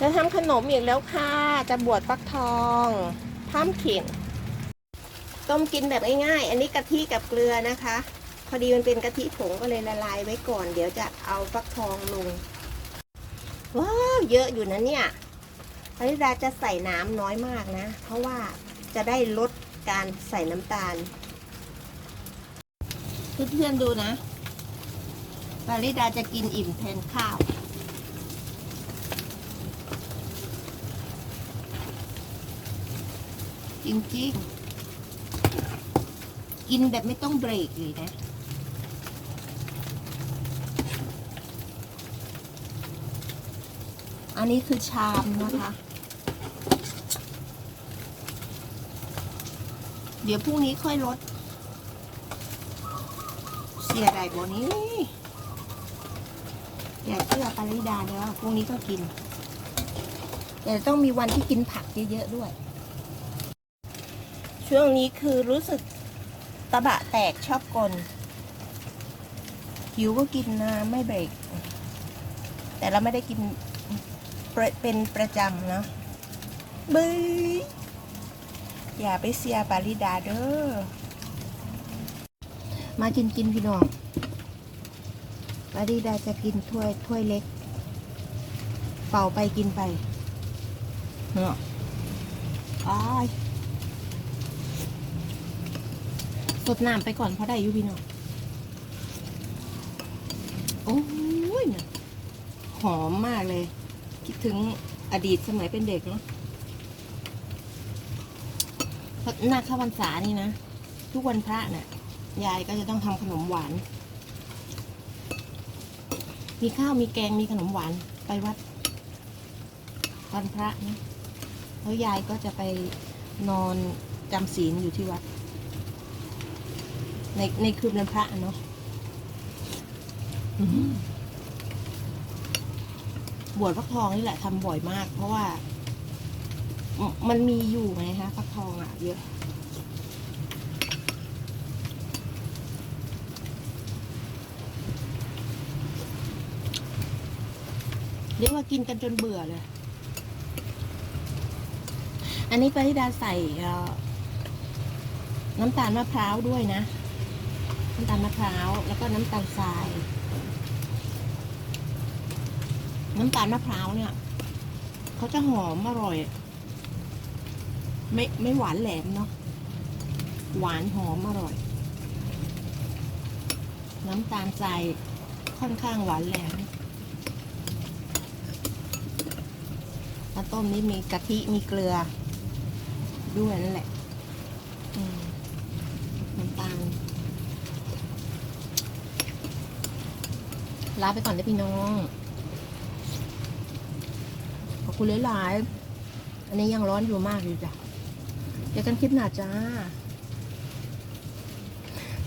จะทำขนมอีกแล้วค่ะ จะบวชฟักทองพัมขินต้มกินแบบง่ายๆ อันนี้กะทิกับเกลือนะคะ พอดีมันเป็นกะทิผงก็เลยละลายไว้ก่อน เดี๋ยวจะเอาฟักทองลง ว้าวเยอะอยู่นะเนี่ยอริดาจะใส่น้ำน้อยมากนะ เพราะว่าจะได้ลดการใส่น้ำตาลเพื่อนๆดูนะปาริดาจะกินอิ่มแทนข้าว จริงๆ กินแบบไม่ต้องเบรกเลยนะ อันนี้คือชามนะคะ เดี๋ยวพรุ่งนี้ค่อยลด เสียดายบนี้อย่าเชื่อปาริดาเลยวพรุ่งนี้ก็กิน แต่ต้องมีวันที่กินผักเยอะๆด้วย ช่วงนี้คือรู้สึกตะบะแตกชอบกลหิวก็กินนะไม่เบรก แต่เราไม่ได้กินเป็นประจำเนาะบึ้ยอย่าไปเสียปาริดาเด้อ มากินกินพี่น้องปาริดาจะกินถ้วยถ้วยเล็ก เป่าไปกินไปเนาะอ้าย สดน้ำไปก่อนเพราะได้อยู่พี่น้องโอ้ยน่ะหอมมากเลย คิดถึงอดีตสมัยเป็นเด็กเนาะเพราะหน้าข้าวพรรษานี่นะ ทุกวันพระเนี่ยยายก็จะต้องทำขนมหวาน มีข้าวมีแกงมีขนมหวานไปวัดวันพระนะแล้วยายก็จะไปนอนจำศีลอยู่ที่วัด ในในคืนวันพระเนาะอื้อหือบวชฟักทองนี่แหละทำบ่อยมาก เพราะว่ามมันมีอยู่ไงคะฟักทองอะเยอะเรียกว่ากินกันจนเบื่อเลย อันนี้ปาริดาใส่เอ่อน้ำตาลมะพร้าวด้วยนะ น้ำตาลมะพร้าวแล้วก็น้ำตาลทราย น้ำตาลมะพร้าวเนี่ยเขาจะหอมอร่อย ไม่ไม่หวานแหลมเนาะหวานหอมอร่อย น้ำตาลทรายค่อนข้างหวานแหลมข้าต้มนี่มีกะทิมีเกลือด้วยนั่นแหละ ลาไปก่อนนะพี่น้อง ขอบคุณหลายๆอันนี้ยังร้อนอยู่มากอยู่จ้ะเจอกันคลิปหน้าจ้า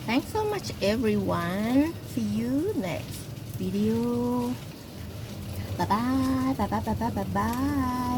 Thanks so much everyone see you next video bye bye bye bye bye bye bye